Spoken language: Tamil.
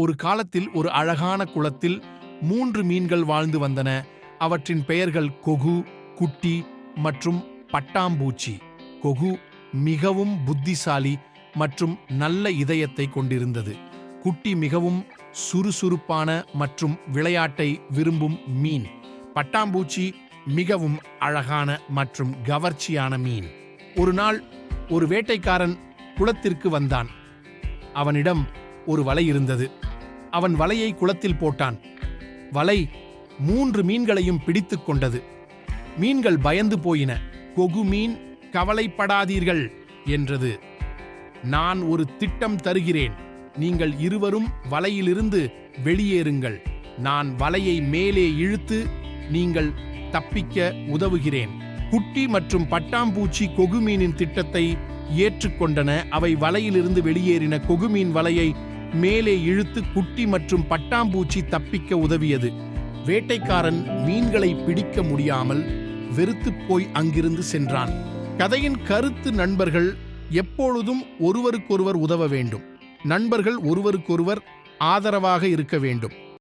ஒரு காலத்தில் ஒரு அழகான குளத்தில் மூன்று மீன்கள் வாழ்ந்து வந்தன. அவற்றின் பெயர்கள் கொகு குட்டி மற்றும் பட்டாம்பூச்சி. கொகு மிகவும் புத்திசாலி மற்றும் நல்ல இதயத்தை கொண்டிருந்தது. குட்டி மிகவும் சுறுசுறுப்பான மற்றும் விளையாட்டை விரும்பும் மீன். பட்டாம்பூச்சி மிகவும் அழகான மற்றும் கவர்ச்சியான மீன். ஒரு நாள் ஒரு வேட்டைக்காரன் குளத்திற்கு வந்தான். அவனிடம் ஒரு வலை இருந்தது. அவன் வலையை குளத்தில் போட்டான். வலை மூன்று மீன்களையும் பிடித்துக் கொண்டது. மீன்கள் பயந்து போயின. கொகு மீன் கவலைப்படாதீர்கள் என்றது. நான் ஒரு திட்டம் தருகிறேன். நீங்கள் இருவரும் வலையிலிருந்து வெளியேறுங்கள். நான் வலையை மேலே இழுத்து நீங்கள் தப்பிக்க உதவுகிறேன். குட்டி மற்றும் பட்டாம்பூச்சி கொகுமீனின் திட்டத்தை ஏற்றுக்கொண்டன. அவை வலையிலிருந்து வெளியேறின. கொகுமீன் வலையை மேலே இழுத்து குட்டி மற்றும் பட்டாம்பூச்சி தப்பிக்க உதவியது. வேட்டைக்காரன் மீன்களை பிடிக்க முடியாமல் வெறுத்து போய் அங்கிருந்து சென்றான். கதையின் கருத்து நண்பர்கள் எப்பொழுதும் ஒருவருக்கொருவர் உதவ வேண்டும். நண்பர்கள் ஒருவருக்கொருவர் ஆதரவாக இருக்க வேண்டும்.